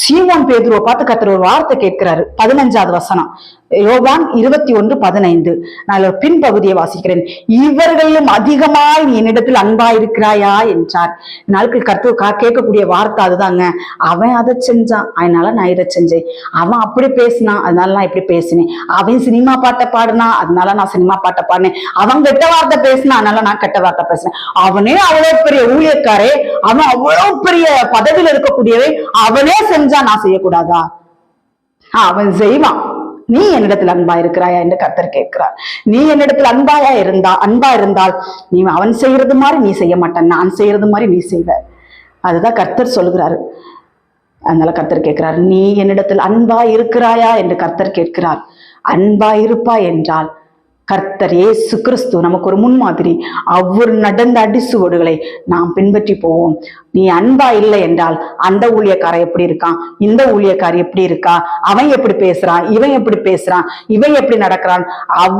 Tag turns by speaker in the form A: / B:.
A: சீமோன் பேதுருவை பார்த்து கத்துற ஒரு வார்த்தை கேட்கிறாரு. பதினஞ்சாவது வசனம். யோவான் இருபத்தி ஒன்று பதினைந்து. நான் ஒரு பின்பகுதியை வாசிக்கிறேன். இவர்களும் அதிகமாய் நீ என்னிடத்தில் அன்பா இருக்கிறாயா என்றார் நாட்கள் கற்று கா- கேட்கக்கூடிய வார்த்தை அதுதாங்க. அவன் அதை செஞ்சான். அதனால நான் இதை செஞ்சேன். அவன் அப்படி பேசினான். அதனால நான் இப்படி பேசினேன். அவன் சினிமா பாட்டை பாடினா அதனால நான் சினிமா பாட்டை பாடினேன். அவன் கெட்ட வார்த்தை பேசினா அதனால நான் கெட்ட வார்த்தை பேசினேன். அவனே அவ்வளவு பெரிய ஊழியக்காரே. அவன் அவ்வளவு பெரிய பதவியில் இருக்கக்கூடியவை அவனே செஞ்சா நான் செய்யக்கூடாதா? அவன் செய்வான். நீ என்னிடத்தில் அன்பா இருக்கிறாயா என்று கர்த்தர் கேட்கிறார். நீ என்னிடத்தில் அன்பாயா இருந்தா அன்பா இருந்தால் நீ அவன் செய்யறது மாதிரி நீ செய்ய மாட்டான் நான் செய்யறது மாதிரி நீ செய்வ. அதுதான் கர்த்தர் சொல்லுகிறாரு அதனால கர்த்தர் கேட்கிறார் நீ என்னிடத்தில் அன்பா இருக்கிறாயா என்று கர்த்தர் கேட்கிறார். அன்பா இருப்பா என்றால் கர்த்தர் ஏசு கிறிஸ்து நமக்கு ஒரு முன்மாதிரி. அவர் நடந்த அடிசுவடுகளை நாம் பின்பற்றி போவோம். நீ அன்பா இல்லை என்றால் அந்த ஊழியக்காரன் எப்படி இருக்கான்? இந்த ஊழியக்காரி எப்படி இருக்கா? அவன் எப்படி பேசுறான்? இவன் எப்படி பேசுறான்? இவன் எப்படி நடக்கிறான்? அவ